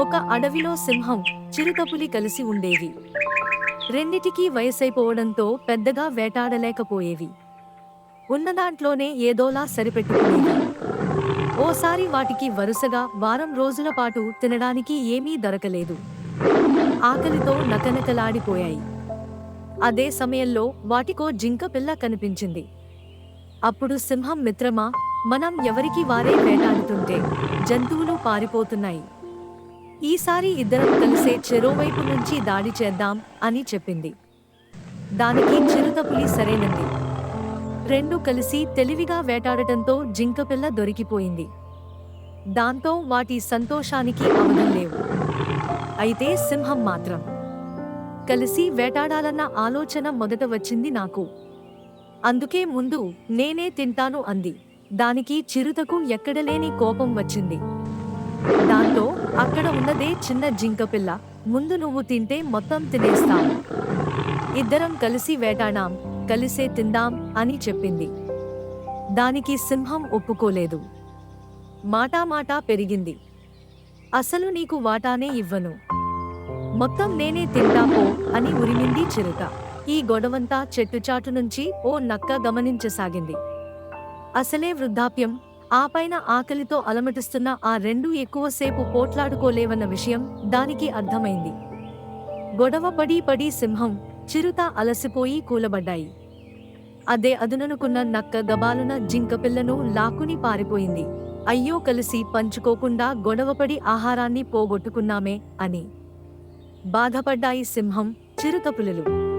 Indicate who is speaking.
Speaker 1: ఒక అడవిలో సింహం చిరుతపులి కలిసి ఉండేవి. రెండిటికీ వయసైపోవడంతో పెద్దగా వేటాడలేకపోయేవి. ఉన్నదాంట్లోనే ఏదోలా సరిపెట్టుకునేవి. ఓసారి వాటికి వరుసగా వారం రోజుల పాటు తినడానికి ఏమీ దొరకలేదు. ఆకలితో నకనకలాడిపోయాయి. అదే సమయంలో వాటికో జింక పిల్ల కనిపించింది. అప్పుడు సింహం మిత్రమా మనం ఎవరికి వారే వేటాడుతుంటే జంతువులు పారిపోతున్నాయి. ఈసారి ఇద్దరం కలిసే చెరోవైపు నుంచి దాడి చేద్దాం అని చెప్పింది. దానికి చిరుతపులి సరేనంది. రెండు కలిసి తెలివిగా వేటాడటంతో జింకపిల్ల దొరికిపోయింది. దాంతో వాటి సంతోషానికి అవధం లేవు. అయితే సింహం మాత్రం. కలిసి వేటాడాలన్న ఆలోచన మొదట వచ్చింది నాకు. అందుకే ముందు నేనే తింటాను అంది. దానికి చిరుతకు ఎక్కడలేని కోపం వచ్చింది. దాంతో అక్కడ ఉన్నదే చిన్న జింకపిల్ల ముందు నువ్వు తింటే మొత్తం తినేస్తాం. ఇద్దరం కలిసి వేటాడాం కలిసే తిందాం అని చెప్పింది. దానికి సింహం ఒప్పుకోలేదు. మాటా మాటా పెరిగింది. అసలు నీకు వాటానే ఇవ్వను. మొత్తం నేనే తింటాపో అని ఉరిమింది చిరుత. ఈ గొడవంతా చెట్టుచాటు నుంచి ఓ నక్క గమనించసాగింది. అసలే వృద్ధాప్యం ఆ పైన ఆకలితో అలమటిస్తున్న ఆ రెండు ఎక్కువసేపు పోట్లాడుకోలేవన్న విషయం దానికి అర్థమైంది. గొడవ పడి పడి సింహం చిరుత అలసిపోయి కూలబడ్డాయి. అదే అదుననుకున్న నక్క గబాలున జింకపిల్లను లాక్కుని పారిపోయింది. అయ్యో కలిసి పంచుకోకుండా గొడవపడి ఆహారాన్ని పోగొట్టుకున్నామే అని. బాధపడ్డాయి సింహం చిరుతపులులు